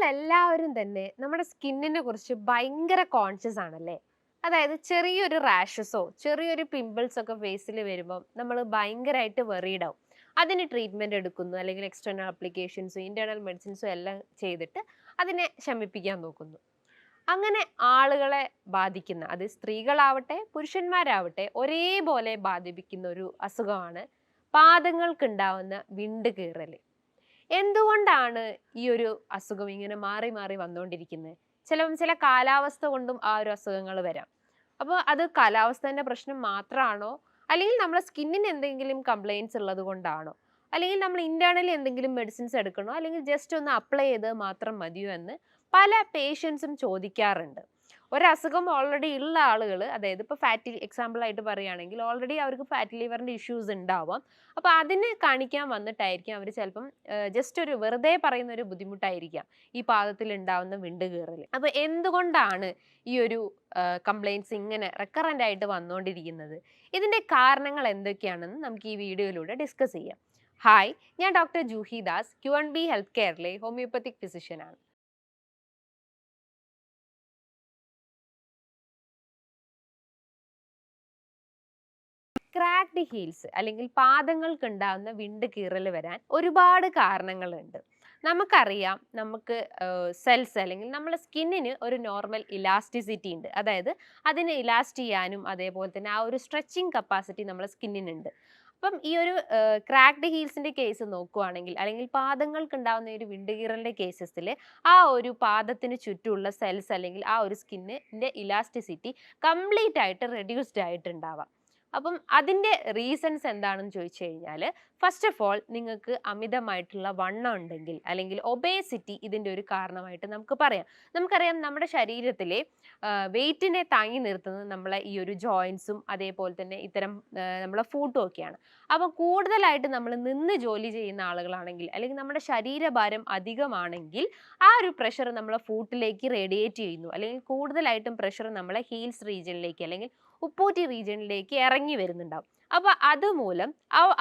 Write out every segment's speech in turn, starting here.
നമ്മളെല്ലാവരും തന്നെ നമ്മുടെ സ്കിന്നിനെ കുറിച്ച് ഭയങ്കര കോൺഷ്യസ് ആണല്ലേ? അതായത് ചെറിയൊരു റാഷസോ ചെറിയൊരു പിമ്പിൾസ് ഒക്കെ ഫേസിൽ വരുമ്പം നമ്മൾ ഭയങ്കരമായിട്ട് വെറീഡ് ആവും. അതിന് ട്രീറ്റ്മെന്റ് എടുക്കുന്നു അല്ലെങ്കിൽ എക്സ്റ്റേണൽ ആപ്ലിക്കേഷൻസും ഇന്റേർണൽ മെഡിസിൻസും എല്ലാം ചെയ്തിട്ട് അതിനെ ശമിപ്പിക്കാൻ നോക്കുന്നു. അങ്ങനെ ആളുകളെ ബാധിക്കുന്ന അത് സ്ത്രീകളാവട്ടെ പുരുഷന്മാരാവട്ടെ ഒരേപോലെ ബാധിപ്പിക്കുന്ന ഒരു അസുഖമാണ് പാദങ്ങൾക്കുണ്ടാവുന്ന വിണ്ട് കീറൽ എന്തുകൊണ്ടാണ് ഈ ഒരു അസുഖം ഇങ്ങനെ മാറി മാറി വന്നുകൊണ്ടിരിക്കുന്നത് ചിലപ്പം ചില കാലാവസ്ഥ കൊണ്ടും ആ ഒരു അസുഖങ്ങൾ വരാം. അപ്പോൾ അത് കാലാവസ്ഥേന്റെ പ്രശ്നം മാത്രമാണോ അല്ലെങ്കിൽ നമ്മുടെ സ്കിന്നിന് എന്തെങ്കിലും കംപ്ലയിൻസ് ഉള്ളത് കൊണ്ടാണോ? അല്ലെങ്കിൽ നമ്മൾ ഇന്റേണലി എന്തെങ്കിലും മെഡിസിൻസ് എടുക്കണോ? അല്ലെങ്കിൽ ജസ്റ്റ് ഒന്ന് അപ്ലൈ ചെയ്ത് മാത്രം മതിയോ എന്ന് പല പേഷ്യൻസും ചോദിക്കാറുണ്ട്. ഒരു അസുഖം ഓൾറെഡി ഉള്ള ആളുകൾ അതായത് ഇപ്പോൾ ഫാറ്റി എക്സാമ്പിൾ ആയിട്ട് പറയുകയാണെങ്കിൽ ഓൾറെഡി അവർക്ക് ഫാറ്റ് ലിവറിന്റെ ഇഷ്യൂസ് ഉണ്ടാവാം അപ്പോൾ അതിന് കാണിക്കാൻ വന്നിട്ടായിരിക്കും അവർ ചിലപ്പം ജസ്റ്റ് ഒരു വെറുതെ പറയുന്ന ഒരു ബുദ്ധിമുട്ടായിരിക്കാം ഈ പാദത്തിൽ ഉണ്ടാവുന്ന വിണ്ട് കീറൽ അപ്പോൾ എന്തുകൊണ്ടാണ് ഈ ഒരു കംപ്ലയിൻസ് ഇങ്ങനെ റെക്കറന്റ് ആയിട്ട് വന്നുകൊണ്ടിരിക്കുന്നത് ഇതിന്റെ കാരണങ്ങൾ എന്തൊക്കെയാണെന്ന് നമുക്ക് ഈ വീഡിയോയിലൂടെ ഡിസ്കസ് ചെയ്യാം. ഹായ് ഞാൻ doctor Juhi Das Q and B health കെയറിലെ homeopathic ഫിസിഷ്യനാണ് ക്രാക്ഡ് ഹീൽസ് അല്ലെങ്കിൽ പാദങ്ങൾക്ക് ഉണ്ടാകുന്ന വിണ്ട് കീറൽ വരാൻ ഒരുപാട് കാരണങ്ങളുണ്ട്. നമുക്കറിയാം നമുക്ക് സെൽസ് അല്ലെങ്കിൽ നമ്മുടെ സ്കിന്നിന് ഒരു നോർമൽ ഇലാസ്റ്റിസിറ്റി ഉണ്ട്. അതായത് അതിനെ ഇലാസ്റ്റ് ചെയ്യാനും അതേപോലെ തന്നെ ആ ഒരു സ്ട്രെച്ചിങ് കപ്പാസിറ്റി നമ്മുടെ സ്കിന്നിനുണ്ട് അപ്പം ഈ ഒരു ക്രാക്ഡ് ഹീൽസിന്റെ കേസ് നോക്കുവാണെങ്കിൽ അല്ലെങ്കിൽ പാദങ്ങൾക്ക് ഉണ്ടാകുന്ന ഒരു വിണ്ടുകീറലിന്റെ കേസസിൽ ആ ഒരു പാദത്തിന് ചുറ്റുമുള്ള സെൽസ് അല്ലെങ്കിൽ ആ ഒരു സ്കിന്നിന്റെ ഇലാസ്റ്റിസിറ്റി കംപ്ലീറ്റ് ആയിട്ട് റെഡ്യൂസ്ഡ് ആയിട്ടുണ്ടാവാം. അപ്പം അതിന്റെ റീസൺസ് എന്താണെന്ന് ചോദിച്ചു കഴിഞ്ഞാൽ ഫസ്റ്റ് ഓഫ് ഓൾ നിങ്ങൾക്ക് അമിതമായിട്ടുള്ള വണ്ണം ഉണ്ടെങ്കിൽ അല്ലെങ്കിൽ ഒബേസിറ്റി ഇതിന്റെ ഒരു കാരണമായിട്ട് നമുക്ക് പറയാം. നമുക്കറിയാം നമ്മുടെ ശരീരത്തിലെ വെയിറ്റിനെ താങ്ങി നിർത്തുന്നത് നമ്മളെ ഈ ഒരു ജോയിൻസും അതേപോലെ തന്നെ ഇത്തരം നമ്മളെ ഫുഡും ഒക്കെയാണ്. അപ്പം കൂടുതലായിട്ട് നമ്മൾ നിന്ന് ജോലി ചെയ്യുന്ന ആളുകളാണെങ്കിൽ അല്ലെങ്കിൽ നമ്മുടെ ശരീരഭാരം അധികമാണെങ്കിൽ ആ ഒരു പ്രഷർ നമ്മളെ ഫൂട്ടിലേക്ക് റേഡിയേറ്റ് ചെയ്യുന്നു. അല്ലെങ്കിൽ കൂടുതലായിട്ടും പ്രഷർ നമ്മളെ ഹീൽസ് റീജിയനിലേക്ക് അല്ലെങ്കിൽ ഉപ്പൂറ്റി റീജിയണിലേക്ക് ഇറങ്ങി വരുന്നുണ്ടാവും. അപ്പോൾ അതുമൂലം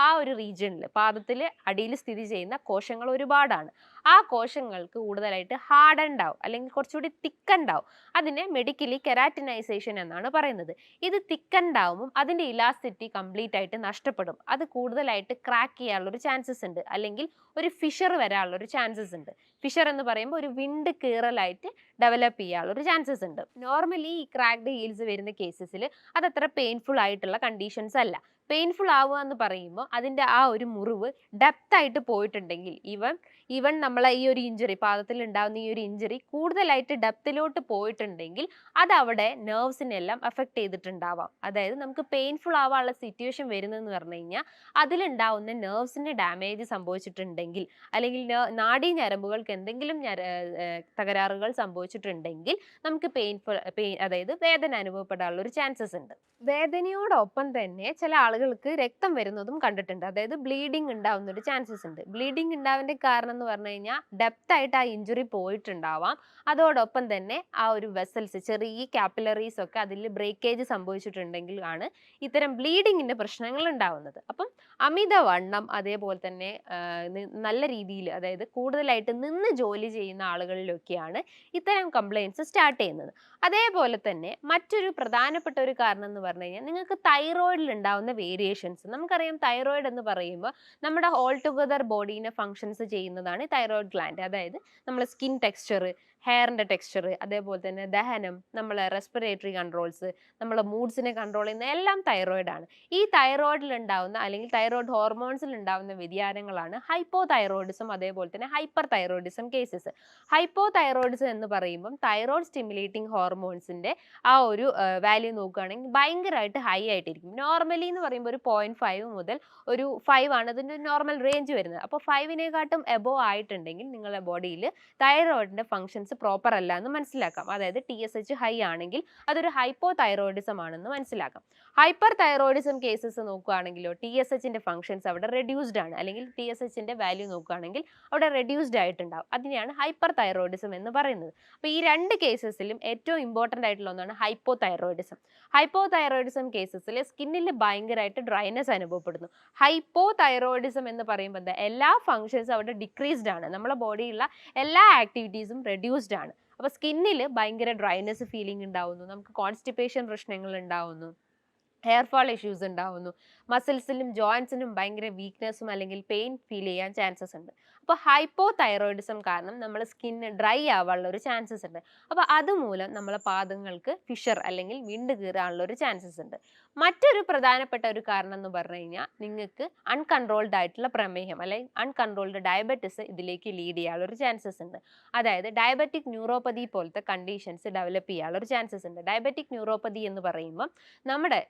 ആ ഒരു റീജിയനിൽ പാദത്തിൽ അടിയിൽ സ്ഥിതി ചെയ്യുന്ന കോശങ്ങൾ ഒരുപാടാണ്. ആ കോശങ്ങൾക്ക് കൂടുതലായിട്ട് ഹാർഡ് ഉണ്ടാവും അല്ലെങ്കിൽ കുറച്ചുകൂടി തിക്ക് ആവും. അതിനെ മെഡിക്കലി കെരാറ്റിനൈസേഷൻ എന്നാണ് പറയുന്നത്. ഇത് തിക്ക് ആവുമ്പം അതിന്റെ ഇലാസ്റ്റിറ്റി കംപ്ലീറ്റ് ആയിട്ട് നഷ്ടപ്പെടും. അത് കൂടുതലായിട്ട് ക്രാക്ക് ചെയ്യാനുള്ള ഒരു ചാൻസസ് ഉണ്ട്. അല്ലെങ്കിൽ ഒരു ഫിഷർ വരാനുള്ള ഒരു ചാൻസസ് ഉണ്ട്. ഫിഷർ എന്ന് പറയുമ്പോൾ ഒരു വിണ്ട് കീറലായിട്ട് ഡെവലപ്പ് ചെയ്യാനുള്ള ഒരു ചാൻസസ് ഉണ്ട്. നോർമലി ഈ ക്രാക്ക്ഡ് ഹീൽസ് വരുന്ന കേസസിൽ അതത്ര പെയിൻഫുൾ ആയിട്ടുള്ള കണ്ടീഷൻസ് അല്ല. പെയിൻഫുൾ ആവുക എന്ന് പറയുമ്പോൾ അതിന്റെ ആ ഒരു മുറിവ് ഡെപ്ത് ആയിട്ട് പോയിട്ടുണ്ടെങ്കിൽ ഈവൻ ഈവൻ നമ്മളെ ഈ ഒരു ഇഞ്ചുറി പാദത്തിൽ ഉണ്ടാകുന്ന ഈ ഒരു ഇഞ്ചുറി കൂടുതലായിട്ട് ഡെപ്തിലോട്ട് പോയിട്ടുണ്ടെങ്കിൽ അത് അവിടെ നെർവ്സിനെല്ലാം എഫക്ട് ചെയ്തിട്ടുണ്ടാവാം. അതായത് നമുക്ക് പെയിൻഫുൾ ആവാനുള്ള സിറ്റുവേഷൻ വരുന്നതെന്ന് പറഞ്ഞു കഴിഞ്ഞാൽ അതിലുണ്ടാവുന്ന നെർവ്സിന് ഡാമേജ് സംഭവിച്ചിട്ടുണ്ടെങ്കിൽ അല്ലെങ്കിൽ നാടി ഞരമ്പുകൾക്ക് എന്തെങ്കിലും തകരാറുകൾ സംഭവിച്ചിട്ടുണ്ടെങ്കിൽ നമുക്ക് പെയിൻഫുൾ പെയിൻ അതായത് വേദന അനുഭവപ്പെടാനുള്ള ഒരു ചാൻസസ് ഉണ്ട്. വേദനയോടൊപ്പം തന്നെ ചില ആളുകൾക്ക് രക്തം വരുന്നതും കണ്ടിട്ടുണ്ട്. അതായത് ബ്ലീഡിങ് ഉണ്ടാവുന്ന ഒരു ചാൻസസ് ഉണ്ട്. ബ്ലീഡിങ് ഉണ്ടാവേണ്ട കാരണം എന്ന് പറഞ്ഞു കഴിഞ്ഞാൽ ഡെപ്ത് ആയിട്ട് ആ ഇഞ്ചുറി പോയിട്ടുണ്ടാവാം. അതോടൊപ്പം തന്നെ ആ ഒരു വെസൽസ് ചെറിയ കാപ്പിലറീസ് ഒക്കെ അതിൽ ബ്രേക്കേജ് സംഭവിച്ചിട്ടുണ്ടെങ്കിൽ ആണ് ഇത്തരം ബ്ലീഡിങ്ങിന്റെ പ്രശ്നങ്ങൾ ഉണ്ടാവുന്നത്. അപ്പം അമിതവണ്ണം അതേപോലെ തന്നെ നല്ല രീതിയിൽ അതായത് കൂടുതലായിട്ട് നിന്ന് ജോലി ചെയ്യുന്ന ആളുകളിലൊക്കെയാണ് ഇത്തരം കംപ്ലയിൻസ് സ്റ്റാർട്ട് ചെയ്യുന്നത്. അതേപോലെ തന്നെ മറ്റൊരു പ്രധാനപ്പെട്ട ഒരു കാരണം എന്ന് പറഞ്ഞു കഴിഞ്ഞാൽ നിങ്ങൾക്ക് തൈറോയിഡിൽ ഉണ്ടാവുന്ന വേരിയേഷൻസ് നമുക്കറിയാം തൈറോയിഡ് എന്ന് പറയുമ്പോൾ നമ്മുടെ ഓൾ ടുഗദർ ബോഡീനെ ഫങ്ഷൻസ് ചെയ്യുന്നതാണ് തൈറോയിഡ് ഗ്ലാൻഡ് അതായത് നമ്മുടെ സ്കിൻ ടെക്സ്ചർ ഹെയറിന്റെ ടെക്സ്ചർ അതേപോലെ തന്നെ ദഹനം നമ്മളെ റെസ്പിറേറ്ററി കൺട്രോൾസ് നമ്മളെ മൂഡ്സിനെ കൺട്രോൾ ചെയ്യുന്ന എല്ലാം തൈറോയിഡാണ് ഈ തൈറോയിഡിൽ ഉണ്ടാവുന്ന അല്ലെങ്കിൽ തൈറോയിഡ് ഹോർമോൺസിൽ ഉണ്ടാവുന്ന വ്യതിയാനങ്ങളാണ് ഹൈപ്പോ തൈറോയിഡിസം അതേപോലെ തന്നെ hyperthyroidism cases hypothyroidism എന്ന് പറയുമ്പം തൈറോയിഡ് സ്റ്റിമുലേറ്റിംഗ് ഹോർമോൺസിന്റെ ആ ഒരു വാല്യൂ നോക്കുകയാണെങ്കിൽ ഭയങ്കരമായിട്ട് ഹൈ ആയിട്ടിരിക്കും. നോർമലി എന്ന് പറയുമ്പോൾ ഒരു പോയിന്റ് ഫൈവ് മുതൽ ഒരു ഫൈവ് ആണ് അതിന്റെ നോർമൽ റേഞ്ച് വരുന്നത്. അപ്പോൾ ഫൈവിനെക്കാട്ടും എബോ ആയിട്ടുണ്ടെങ്കിൽ നിങ്ങളുടെ ബോഡിയിൽ തൈറോയിഡിന്റെ ഫങ്ഷൻസ് ഹോർമോൺസ് പ്രോപ്പർ അല്ല എന്ന് മനസ്സിലാക്കാം. അതായത് ടി എസ് എച്ച് ഹൈ ആണെങ്കിൽ അതൊരു ഹൈപ്പോ തൈറോയിഡിസം ആണെന്ന് മനസ്സിലാക്കാം. ഹൈപ്പർ തൈറോയിഡിസം കേസസ് നോക്കുകയാണെങ്കിലോ ടി എസ് എച്ചിന്റെ ഫംഗ്ഷൻസ് അവിടെ റെഡ്യൂസ്ഡ് ആണ്. അല്ലെങ്കിൽ ടി എസ് എച്ചിന്റെ വാല്യൂ നോക്കുകയാണെങ്കിൽ അവിടെ റെഡ്യൂസ്ഡ് ആയിട്ടുണ്ടാവും. അതിനെയാണ് ഹൈപ്പർ തൈറോയിഡിസം എന്ന് പറയുന്നത്. അപ്പോൾ ഈ രണ്ട് കേസസിലും ഏറ്റവും ഇമ്പോർട്ടന്റ് ആയിട്ടുള്ള ഒന്നാണ് ഹൈപ്പോ തൈറോയിഡിസം ഹൈപ്പോ തൈറോയിഡിസം കേസസിൽ സ്കിന്നിൽ ഭയങ്കരമായിട്ട് ഡ്രൈനെസ് അനുഭവപ്പെടുന്നു. ഹൈപ്പോ തൈറോയിഡിസം എന്ന് പറയുമ്പോൾ എന്താ? എല്ലാ ഫങ്ഷൻസും അവിടെ ഡിക്രീസ്ഡ് ആണ്. നമ്മുടെ ബോഡിയിലുള്ള എല്ലാ ആക്ടിവിറ്റീസും റെഡ്യൂസ്ഡ് ആണ്. അപ്പോൾ സ്കിന്നിൽ ഭയങ്കര ഡ്രൈനെസ് ഫീലിംഗ് ഉണ്ടാവുന്നു. നമുക്ക് കോൺസ്റ്റിപ്പേഷൻ പ്രശ്നങ്ങൾ ഉണ്ടാവുന്നു. ഹെയർ ഫാൾ ഇഷ്യൂസ് ഉണ്ടാവുന്നു. മസിൽസിലും ജോയിൻസിനും ഭയങ്കര വീക്ക്നെസ്സും അല്ലെങ്കിൽ പെയിൻ ഫീൽ ചെയ്യാൻ ചാൻസസ് ഉണ്ട്. അപ്പോൾ ഹൈപ്പോ തൈറോയിഡിസം കാരണം നമ്മൾ സ്കിന്ന് ഡ്രൈ ആവാനുള്ള ഒരു ചാൻസസ് ഉണ്ട്. അപ്പോൾ അതുമൂലം നമ്മളെ പാദങ്ങൾക്ക് ഫിഷർ അല്ലെങ്കിൽ വിണ്ട് കീറാനുള്ള ഒരു ചാൻസസ് ഉണ്ട്. മറ്റൊരു പ്രധാനപ്പെട്ട ഒരു കാരണം എന്ന് പറഞ്ഞു കഴിഞ്ഞാൽ നിങ്ങൾക്ക് അൺകൺട്രോൾഡ് ആയിട്ടുള്ള പ്രമേഹം അല്ലെങ്കിൽ അൺകൺട്രോൾഡ് ഡയബറ്റിസ് ഇതിലേക്ക് ലീഡ് ചെയ്യാനുള്ള ഒരു ചാൻസസ് ഉണ്ട്. അതായത് ഡയബറ്റിക് ന്യൂറോപ്പതി പോലത്തെ കണ്ടീഷൻസ് ഡെവലപ്പ് ചെയ്യാനുള്ള ഒരു ചാൻസസ് ഉണ്ട്. ഡയബറ്റിക് ന്യൂറോപ്പതി എന്ന് പറയുമ്പോൾ നമ്മുടെ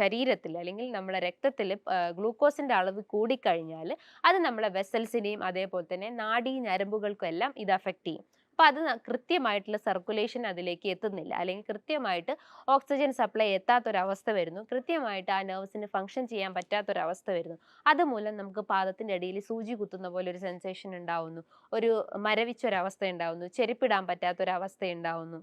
ശരീരത്തിൽ അല്ലെങ്കിൽ നമ്മുടെ രക്തത്തിൽ ഗ്ലൂക്കോസിന്റെ അളവ് കൂടിക്കഴിഞ്ഞാൽ അത് നമ്മളെ വെസൽസിനെയും അതേപോലെ തന്നെ നാഡീ ഞരമ്പുകൾക്കും എല്ലാം ഇത് അഫക്റ്റ് ചെയ്യും. അപ്പോൾ അത് കൃത്യമായിട്ടുള്ള സർക്കുലേഷൻ അതിലേക്ക് എത്തുന്നില്ല. അല്ലെങ്കിൽ കൃത്യമായിട്ട് ഓക്സിജൻ സപ്ലൈ എത്താത്തൊരവസ്ഥ വരുന്നു. കൃത്യമായിട്ട് ആ നെർവ്സിന് ഫങ്ഷൻ ചെയ്യാൻ പറ്റാത്തൊരവസ്ഥ വരുന്നു. അതുമൂലം നമുക്ക് പാദത്തിന്റെ അടിയിൽ സൂചി കുത്തുന്ന പോലെ ഒരു സെൻസേഷൻ ഉണ്ടാവുന്നു. ഒരു മരവിച്ചൊരവസ്ഥ ഉണ്ടാവുന്നു. ചെരുപ്പിടാൻ പറ്റാത്തൊരവസ്ഥ ഉണ്ടാവുന്നു.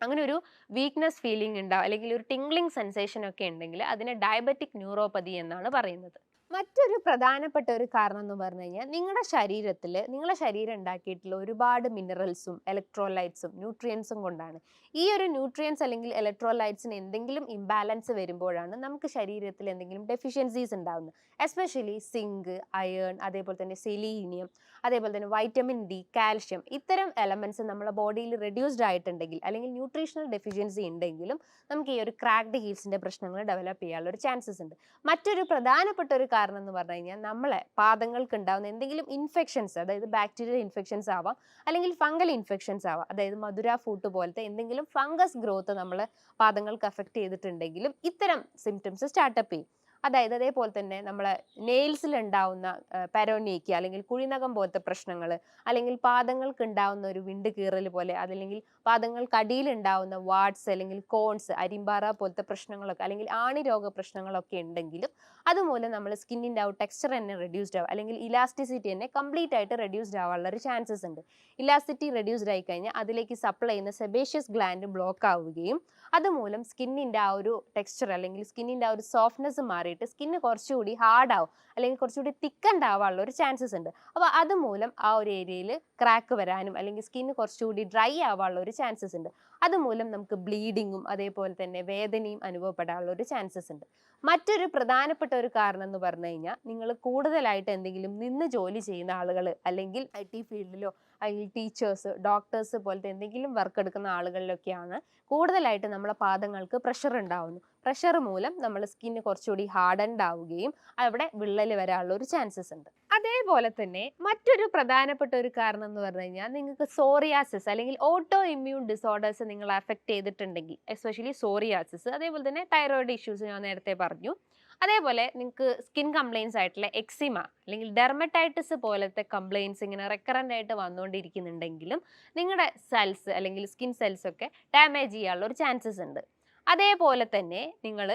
അങ്ങനെ ഒരു വീക്ക്നെസ് ഫീലിംഗ് ഉണ്ടാവും അല്ലെങ്കിൽ ഒരു ടിംഗ്ലിംഗ് സെൻസേഷൻ ഒക്കെ ഉണ്ടെങ്കിൽ അതിനെ ഡയബറ്റിക് ന്യൂറോപ്പതി എന്നാണ് പറയുന്നത്. മറ്റൊരു പ്രധാനപ്പെട്ട ഒരു കാരണം എന്ന് പറഞ്ഞു കഴിഞ്ഞാൽ നിങ്ങളുടെ ശരീരത്തിൽ നിങ്ങളുടെ ശരീരം ഉണ്ടാക്കിയിട്ടുള്ള ഒരുപാട് മിനറൽസും ഇലക്ട്രോലൈറ്റ്സും ന്യൂട്രിയൻസും കൊണ്ടാണ്. ഈ ഒരു ന്യൂട്രിയൻസ് അല്ലെങ്കിൽ ഇലക്ട്രോലൈറ്റ്സിന് എന്തെങ്കിലും ഇംബാലൻസ് വരുമ്പോഴാണ് നമുക്ക് ശരീരത്തിൽ എന്തെങ്കിലും ഡെഫിഷ്യൻസീസ് ഉണ്ടാകുന്നത് എസ്പെഷ്യലി സിങ്ക് അയേൺ അതേപോലെ തന്നെ സെലീനിയം അതേപോലെ തന്നെ വൈറ്റമിൻ ഡി കാൽഷ്യം ഇത്തരം എലമെന്റ്സ് നമ്മുടെ ബോഡിയിൽ റെഡ്യൂസ്ഡ് ആയിട്ടുണ്ടെങ്കിൽ അല്ലെങ്കിൽ ന്യൂട്രീഷണൽ ഡെഫിഷ്യൻസി ഉണ്ടെങ്കിലും നമുക്ക് ഈ ഒരു ക്രാക്ഡ് ഹീൽസിന്റെ പ്രശ്നങ്ങൾ ഡെവലപ്പ് ചെയ്യാനുള്ള ഒരു ചാൻസസ് ഉണ്ട് മറ്റൊരു പ്രധാനപ്പെട്ട ഒരു കാരണം എന്ന് പറഞ്ഞു കഴിഞ്ഞാൽ നമ്മളെ പാദങ്ങൾക്ക് ഉണ്ടാകുന്ന എന്തെങ്കിലും ഇൻഫെക്ഷൻസ് അതായത് ബാക്ടീരിയൽ ഇൻഫെക്ഷൻസ് ആവാം അല്ലെങ്കിൽ ഫംഗൽ ഇൻഫെക്ഷൻസ് ആവാം അതായത് മധുര ഫൂട്ട് പോലത്തെ എന്തെങ്കിലും ഫംഗസ് ഗ്രോത്ത് നമ്മളെ പാദങ്ങൾക്ക് അഫക്റ്റ് ചെയ്തിട്ടുണ്ടെങ്കിലും ഇത്തരം സിംറ്റംസ് സ്റ്റാർട്ടപ്പ് ചെയ്യും. അതായത് അതേപോലെ തന്നെ നമ്മളെ നെയിൽസിൽ ഉണ്ടാവുന്ന പെരോനീക്ക് അല്ലെങ്കിൽ കുഴിനകം പോലത്തെ പ്രശ്നങ്ങൾ അല്ലെങ്കിൽ പാദങ്ങൾക്ക് ഉണ്ടാവുന്ന ഒരു വിണ്ട് കീറൽ പോലെ അതല്ലെങ്കിൽ പാദങ്ങൾക്കടിയിൽ ഉണ്ടാവുന്ന വാട്സ് അല്ലെങ്കിൽ കോൺസ് അരിമ്പാറ പോലത്തെ പ്രശ്നങ്ങളൊക്കെ അല്ലെങ്കിൽ ആണിരോഗ പ്രശ്നങ്ങളൊക്കെ ഉണ്ടെങ്കിലും അതുമൂലം നമ്മൾ സ്കിന്നിന്റെ ആ ടെക്സ്ചർ തന്നെ റെഡ്യൂസ്ഡ് ആവും അല്ലെങ്കിൽ ഇലാസ്റ്റിസിറ്റി തന്നെ കംപ്ലീറ്റ് ആയിട്ട് റെഡ്യൂസ്ഡ് ആവാനുള്ള ഒരു ചാൻസസ് ഉണ്ട്. ഇലാസ്റ്റിറ്റി റെഡ്യൂസ്ഡ് ആയി കഴിഞ്ഞാൽ അതിലേക്ക് സപ്ലൈ ചെയ്യുന്ന സെബേഷ്യസ് ഗ്ലാൻഡ് ബ്ലോക്ക് ആവുകയും അതുമൂലം സ്കിന്നിന്റെ ആ ഒരു ടെക്സ്ചർ അല്ലെങ്കിൽ സ്കിന്നിന്റെ ആ ഒരു സോഫ്റ്റ്നെസ് മാറിയിട്ട് സ്കിന്ന് കുറച്ചുകൂടി ഹാർഡ് ആവും അല്ലെങ്കിൽ കുറച്ചുകൂടി തിക്കൻഡ് ആവാനുള്ള ഒരു ചാൻസസ് ഉണ്ട്. അപ്പോൾ അതുമൂലം ആ ഒരു ഏരിയയിൽ ക്രാക്ക് വരാനും അല്ലെങ്കിൽ സ്കിന്ന് കുറച്ചുകൂടി ഡ്രൈ ആവാനുള്ള ഒരു ചാൻസസ് ഉണ്ട്. അതുമൂലം നമുക്ക് ബ്ലീഡിങ്ങും അതേപോലെ തന്നെ വേദനയും അനുഭവപ്പെടാനുള്ള ഒരു ചാൻസസ് ഉണ്ട്. മറ്റൊരു പ്രധാനപ്പെട്ട ഒരു കാരണം എന്ന് പറഞ്ഞു കഴിഞ്ഞാൽ നിങ്ങൾ കൂടുതലായിട്ട് എന്തെങ്കിലും നിന്ന് ജോലി ചെയ്യുന്ന ആളുകൾ അല്ലെങ്കിൽ ഐ ടി ഫീൽഡിലോ അല്ലെങ്കിൽ ടീച്ചേഴ്സ് ഡോക്ടേഴ്സ് പോലത്തെ എന്തെങ്കിലും വർക്ക് എടുക്കുന്ന ആളുകളിലൊക്കെയാണ് കൂടുതലായിട്ട് നമ്മളെ പാദങ്ങൾക്ക് പ്രഷർ ഉണ്ടാവുന്നു പ്രഷർ മൂലം നമ്മൾ സ്കിന്ന് കുറച്ചുകൂടി ഹാർഡൻഡ് ആവുകയും അവിടെ വിള്ളൽ വരാനുള്ള ഒരു ചാൻസസ് ഉണ്ട്. അതേപോലെ തന്നെ മറ്റൊരു പ്രധാനപ്പെട്ട ഒരു കാരണം എന്ന് പറഞ്ഞു കഴിഞ്ഞാൽ നിങ്ങൾക്ക് സോറിയാസിസ് അല്ലെങ്കിൽ ഓട്ടോ ഇമ്മ്യൂൺ ഡിസോർഡേഴ്സ് നിങ്ങളെ അഫക്റ്റ് ചെയ്തിട്ടുണ്ടെങ്കിൽ എസ്പെഷ്യലി സോറിയാസിസ് അതേപോലെ തന്നെ തൈറോയിഡ് ഇഷ്യൂസ് ഞാൻ നേരത്തെ പറഞ്ഞു. അതേപോലെ നിങ്ങൾക്ക് സ്കിൻ കംപ്ലയിൻസ് ആയിട്ടുള്ള എക്സിമ അല്ലെങ്കിൽ ഡെർമറ്റൈറ്റിസ് പോലത്തെ കംപ്ലയിൻസ് ഇങ്ങനെ റെക്കറന്റ് ആയിട്ട് വന്നുകൊണ്ടിരിക്കുന്നുണ്ടെങ്കിലും നിങ്ങളുടെ സെൽസ് അല്ലെങ്കിൽ സ്കിൻ സെൽസ് ഒക്കെ ഡാമേജ് ചെയ്യാനുള്ള ഒരു ചാൻസസ് ഉണ്ട്. അതേപോലെ തന്നെ നിങ്ങൾ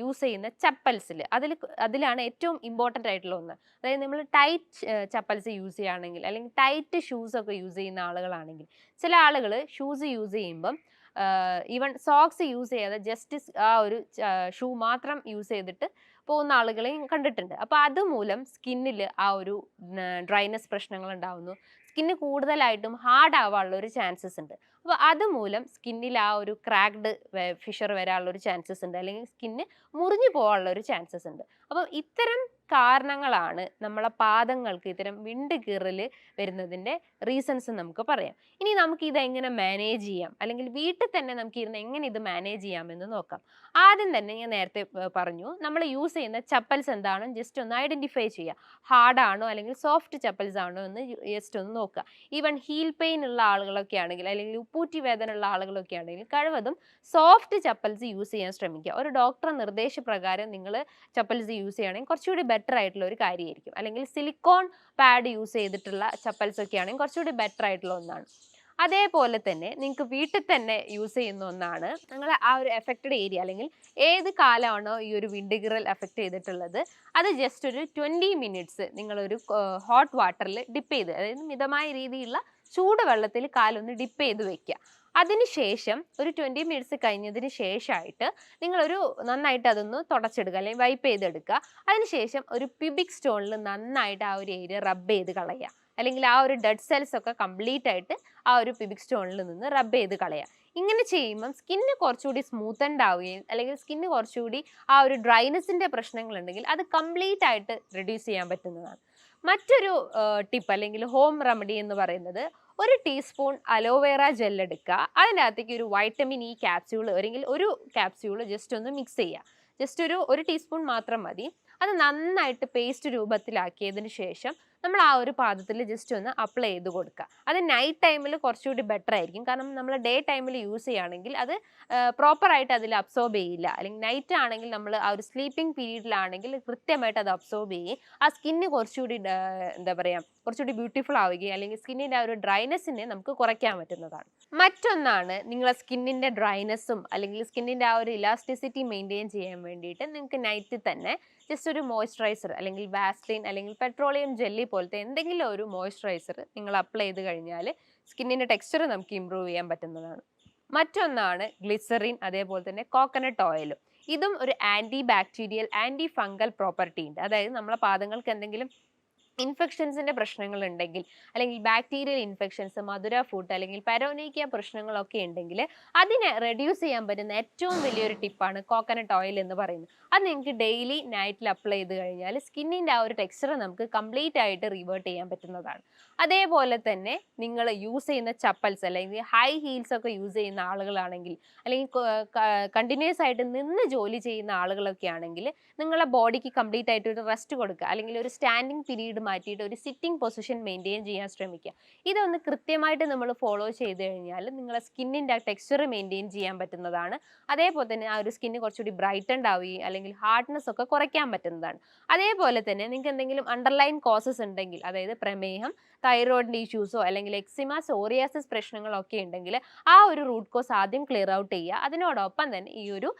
യൂസ് ചെയ്യുന്ന ചപ്പൽസിൽ അതിൽ അതിലാണ് ഏറ്റവും ഇമ്പോർട്ടന്റ് ആയിട്ടുള്ള ഒന്ന്. അതായത് നമ്മൾ ടൈറ്റ് ചപ്പൽസ് യൂസ് ചെയ്യുകയാണെങ്കിൽ അല്ലെങ്കിൽ ടൈറ്റ് ഷൂസ് ഒക്കെ യൂസ് ചെയ്യുന്ന ആളുകളാണെങ്കിൽ ചില ആളുകൾ ഷൂസ് യൂസ് ചെയ്യുമ്പം ഈവൻ സോക്സ് യൂസ് ചെയ്യാതെ ജസ്റ്റ് ആ ഒരു ഷൂ മാത്രം യൂസ് ചെയ്തിട്ട് പോകുന്ന ആളുകളെയും കണ്ടിട്ടുണ്ട്. അപ്പോൾ അതുമൂലം സ്കിന്നിൽ ആ ഒരു ഡ്രൈനെസ് പ്രശ്നങ്ങൾ ഉണ്ടാവുന്നു. സ്കിന്ന് കൂടുതലായിട്ടും ഹാർഡ് ആവാനുള്ള ഒരു ചാൻസസ് ഉണ്ട്. അപ്പോൾ അതുമൂലം സ്കിന്നിൽ ആ ഒരു ക്രാക്ഡ് ഫിഷർ വരാനുള്ള ഒരു ചാൻസസ് ഉണ്ട്. അല്ലെങ്കിൽ സ്കിന്ന് മുറിഞ്ഞു പോകാനുള്ള ഒരു ചാൻസസ് ഉണ്ട്. അപ്പോൾ ഇത്തരം കാരണങ്ങളാണ് നമ്മളെ പാദങ്ങൾക്ക് ഇത്തരം വിണ്ട് കീറൽ വരുന്നതിന്റെ റീസൺസ് നമുക്ക് പറയാം. ഇനി നമുക്ക് ഇത് എങ്ങനെ മാനേജ് ചെയ്യാം? അല്ലെങ്കിൽ വീട്ടിൽ തന്നെ നമുക്ക് ഇരുന്ന് എങ്ങനെ ഇത് മാനേജ് ചെയ്യാമെന്ന് നോക്കാം. ആദ്യം തന്നെ ഞാൻ നേരത്തെ പറഞ്ഞു നമ്മൾ യൂസ് ചെയ്യുന്ന ചപ്പൽസ് എന്താണോ ജസ്റ്റ് ഒന്ന് ഐഡന്റിഫൈ ചെയ്യുക. ഹാർഡാണോ അല്ലെങ്കിൽ സോഫ്റ്റ് ചപ്പൽസ് ആണോ എന്ന് ജസ്റ്റ് ഒന്ന് നോക്കുക. ഈവൻ ഹീൽ പെയിൻ ഉള്ള ആളുകളൊക്കെ ആണെങ്കിൽ അല്ലെങ്കിൽ ഉപ്പൂറ്റി വേദന ഉള്ള ആളുകളൊക്കെ ആണെങ്കിൽ കഴിവതും സോഫ്റ്റ് ചപ്പൽസ് യൂസ് ചെയ്യാൻ ശ്രമിക്കുക. ഒരു ഡോക്ടർ നിർദ്ദേശപ്രകാരം നിങ്ങൾ ചപ്പൽസ് യൂസ് ചെയ്യുകയാണെങ്കിൽ കുറച്ചുകൂടി ബെറ്റർ ആയിട്ടുള്ള ഒരു കാര്യമായിരിക്കും അല്ലെങ്കിൽ സിലിക്കോൺ പാഡ് യൂസ് ചെയ്തിട്ടുള്ള ചപ്പൽസ് ഒക്കെ ആണെങ്കിൽ കുറച്ചുകൂടി ബെറ്റർ ആയിട്ടുള്ള ഒന്നാണ്. അതേപോലെ തന്നെ നിങ്ങൾക്ക് വീട്ടിൽ തന്നെ യൂസ് ചെയ്യുന്ന ഒന്നാണ് നിങ്ങളെ ആ ഒരു എഫക്റ്റഡ് ഏരിയ അല്ലെങ്കിൽ ഏത് കാലമാണോ ഈ ഒരു വിൻഡിഗിറൽ എഫക്റ്റ് ചെയ്തിട്ടുള്ളത് അത് ജസ്റ്റ് ഒരു ട്വന്റി മിനിറ്റ്സ് നിങ്ങളൊരു ഹോട്ട് വാട്ടറിൽ ഡിപ്പ് ചെയ്ത് അതായത് മിതമായ രീതിയിലുള്ള ചൂടുവെള്ളത്തിൽ കാലൊന്ന് ഡിപ്പ് ചെയ്ത് വെക്കുക. അതിനുശേഷം ഒരു ട്വന്റി മിനിറ്റ്സ് കഴിഞ്ഞതിന് ശേഷമായിട്ട് നിങ്ങളൊരു നന്നായിട്ട് അതൊന്ന് തുടച്ചെടുക്കുക അല്ലെങ്കിൽ വൈപ്പ് ചെയ്തെടുക്കുക. അതിനുശേഷം ഒരു പിബിക് സ്റ്റോണിൽ നന്നായിട്ട് ആ ഒരു ഏരിയ റബ്ബ് ചെയ്ത് കളയുക. അല്ലെങ്കിൽ ആ ഒരു ഡെഡ് സെൽസ് ഒക്കെ കംപ്ലീറ്റ് ആയിട്ട് ആ ഒരു പിബിക് സ്റ്റോണിൽ നിന്ന് റബ്ബ് ചെയ്ത് കളയുക. ഇങ്ങനെ ചെയ്യുമ്പം സ്കിന്ന് കുറച്ചുകൂടി സ്മൂത്തൻഡ് ആവുകയും അല്ലെങ്കിൽ സ്കിന്ന് കുറച്ചുകൂടി ആ ഒരു ഡ്രൈനെസ്സിന്റെ പ്രശ്നങ്ങളുണ്ടെങ്കിൽ അത് കംപ്ലീറ്റ് ആയിട്ട് റെഡ്യൂസ് ചെയ്യാൻ പറ്റുന്നതാണ്. മറ്റൊരു ടിപ്പ് അല്ലെങ്കിൽ ഹോം റെമഡി എന്ന് പറയുന്നത് ഒരു ടീസ്പൂൺ അലോവേറ ജെൽ എടുക്കുക. അതിനകത്തേക്ക് ഒരു വൈറ്റമിൻ ഇ ക്യാപ്സ്യൂൾ അല്ലെങ്കിൽ ഒരു ക്യാപ്സ്യൂൾ ജസ്റ്റ് ഒന്ന് മിക്സ് ചെയ്യുക. ജസ്റ്റ് ഒരു ഒരു ടീസ്പൂൺ മാത്രം മതി. അത് നന്നായിട്ട് പേസ്റ്റ് രൂപത്തിലാക്കിയതിന് ശേഷം നമ്മൾ ആ ഒരു പാദത്തിൽ ജസ്റ്റ് ഒന്ന് അപ്ലൈ ചെയ്ത് കൊടുക്കുക. അത് നൈറ്റ് ടൈമിൽ കുറച്ചുകൂടി ബെറ്റർ ആയിരിക്കും. കാരണം നമ്മൾ ഡേ ടൈമിൽ യൂസ് ചെയ്യുകയാണെങ്കിൽ അത് പ്രോപ്പറായിട്ട് അതിൽ അബ്സോർബ് ചെയ്യില്ല. അല്ലെങ്കിൽ നൈറ്റ് ആണെങ്കിൽ നമ്മൾ ആ ഒരു സ്ലീപ്പിംഗ് പീരീഡിലാണെങ്കിൽ കൃത്യമായിട്ട് അത് അബ്സോർബ് ചെയ്യും. ആ സ്കിന്ന് കുറച്ചുകൂടി എന്താ പറയുക കുറച്ചുകൂടി ബ്യൂട്ടിഫുൾ ആവുകയും അല്ലെങ്കിൽ സ്കിന്നിന്റെ ആ ഒരു ഡ്രൈനെസ്സിനെ നമുക്ക് കുറയ്ക്കാൻ പറ്റുന്നതാണ്. മറ്റൊന്നാണ് നിങ്ങളെ സ്കിന്നിന്റെ ഡ്രൈനെസ്സും അല്ലെങ്കിൽ സ്കിന്നിന്റെ ആ ഒരു ഇലാസ്റ്റിസിറ്റി മെയിന്റെയിൻ ചെയ്യാൻ വേണ്ടിയിട്ട് നിങ്ങൾക്ക് നൈറ്റിൽ തന്നെ ജസ്റ്റ് ഒരു മോയ്സ്ചറൈസർ അല്ലെങ്കിൽ വാസ്ലിൻ അല്ലെങ്കിൽ പെട്രോളിയം ജെല്ലി പോലത്തെ എന്തെങ്കിലും ഒരു മോയ്സ്ചറൈസർ നിങ്ങൾ അപ്ലൈ ചെയ്ത് കഴിഞ്ഞാൽ സ്കിന്നിന്റെ ടെക്സ്ചർ നമുക്ക് ഇമ്പ്രൂവ് ചെയ്യാൻ പറ്റുന്നതാണ്. മറ്റൊന്നാണ് ഗ്ലിസറിൻ അതേപോലെ തന്നെ കോക്കനട്ട് ഓയിലും ഇതും ഒരു antibacterial antifungal property ഉണ്ട്. അതായത് നമ്മളെ പാദങ്ങൾക്ക് എന്തെങ്കിലും ഇൻഫെക്ഷൻസിന്റെ പ്രശ്നങ്ങൾ ഉണ്ടെങ്കിൽ അല്ലെങ്കിൽ ബാക്ടീരിയൽ ഇൻഫെക്ഷൻസ് മധുര ഫുഡ് അല്ലെങ്കിൽ പെരോനീക്കിയ പ്രശ്നങ്ങളൊക്കെ ഉണ്ടെങ്കിൽ അതിനെ റെഡ്യൂസ് ചെയ്യാൻ പറ്റുന്ന ഏറ്റവും വലിയൊരു ടിപ്പാണ് കോക്കനട്ട് ഓയിൽ എന്ന് പറയുന്നത്. അത് നിങ്ങൾക്ക് ഡെയിലി നൈറ്റിൽ അപ്ലൈ ചെയ്ത് കഴിഞ്ഞാൽ സ്കിന്നിന്റെ ആ ഒരു ടെക്സ്ചർ നമുക്ക് കംപ്ലീറ്റ് ആയിട്ട് റിവേർട്ട് ചെയ്യാൻ പറ്റുന്നതാണ്. അതേപോലെ തന്നെ നിങ്ങൾ യൂസ് ചെയ്യുന്ന ചപ്പൽസ് അല്ലെങ്കിൽ ഹൈ ഹീൽസ് ഒക്കെ യൂസ് ചെയ്യുന്ന ആളുകളാണെങ്കിൽ അല്ലെങ്കിൽ കണ്ടിന്യൂസ് ആയിട്ട് നിന്ന് ജോലി ചെയ്യുന്ന ആളുകളൊക്കെ ആണെങ്കിൽ നിങ്ങളുടെ ബോഡിക്ക് കംപ്ലീറ്റ് ആയിട്ട് ഒരു റെസ്റ്റ് കൊടുക്കുക അല്ലെങ്കിൽ ഒരു സ്റ്റാൻഡിങ് പീരീഡ് മാറ്റിയിട്ട് ഒരു സിറ്റിംഗ് പൊസിഷൻ മെയിന്റെയിൻ ചെയ്യാൻ ശ്രമിക്കുക. ഇതൊന്ന് കൃത്യമായിട്ട് നമ്മൾ ഫോളോ ചെയ്ത് കഴിഞ്ഞാൽ നിങ്ങളെ സ്കിന്നിന്റെ ആ ടെക്സ്ചർ മെയിന്റെയിൻ ചെയ്യാൻ പറ്റുന്നതാണ്. അതേപോലെ തന്നെ ആ ഒരു സ്കിന്ന് കുറച്ചുകൂടി ബ്രൈറ്റൻഡ് ആവുകയും അല്ലെങ്കിൽ ഹാർഡ്നെസ് ഒക്കെ കുറയ്ക്കാൻ പറ്റുന്നതാണ്. അതേപോലെ തന്നെ നിങ്ങൾക്ക് എന്തെങ്കിലും അണ്ടർലൈൻ കോസസ് ഉണ്ടെങ്കിൽ അതായത് പ്രമേഹം തൈറോയിഡിന്റെ ഇഷ്യൂസോ അല്ലെങ്കിൽ എക്സിമ സോറിയാസിസ് പ്രശ്നങ്ങളൊക്കെ ഉണ്ടെങ്കിൽ ആ ഒരു റൂട്ട് കോസ് ആദ്യം ക്ലിയർ ഔട്ട് ചെയ്യുക. അതിനോടൊപ്പം തന്നെ ഈ ഒരു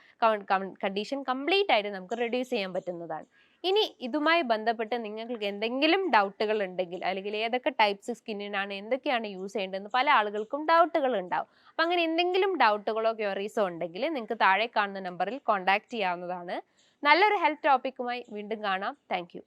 കണ്ടീഷൻ കംപ്ലീറ്റ് ആയിട്ട് നമുക്ക് റെഡ്യൂസ് ചെയ്യാൻ പറ്റുന്നതാണ്. ഇനി ഇതുമായി ബന്ധപ്പെട്ട് നിങ്ങൾക്ക് എന്തെങ്കിലും ഡൗട്ടുകൾ ഉണ്ടെങ്കിൽ അല്ലെങ്കിൽ ഏതൊക്കെ ടൈപ്സ് സ്കിന്നിനാണ് എന്തൊക്കെയാണ് യൂസ് ചെയ്യേണ്ടതെന്ന് പല ആളുകൾക്കും ഡൗട്ടുകൾ ഉണ്ടാവും. അപ്പം അങ്ങനെ എന്തെങ്കിലും ഡൗട്ടുകളോ ക്യൂറീസോ ഉണ്ടെങ്കിൽ നിങ്ങൾക്ക് താഴെ കാണുന്ന നമ്പറിൽ കോൺടാക്ട് ചെയ്യാവുന്നതാണ്. നല്ലൊരു ഹെൽത്ത് ടോപ്പിക്കുമായി വീണ്ടും കാണാം. താങ്ക്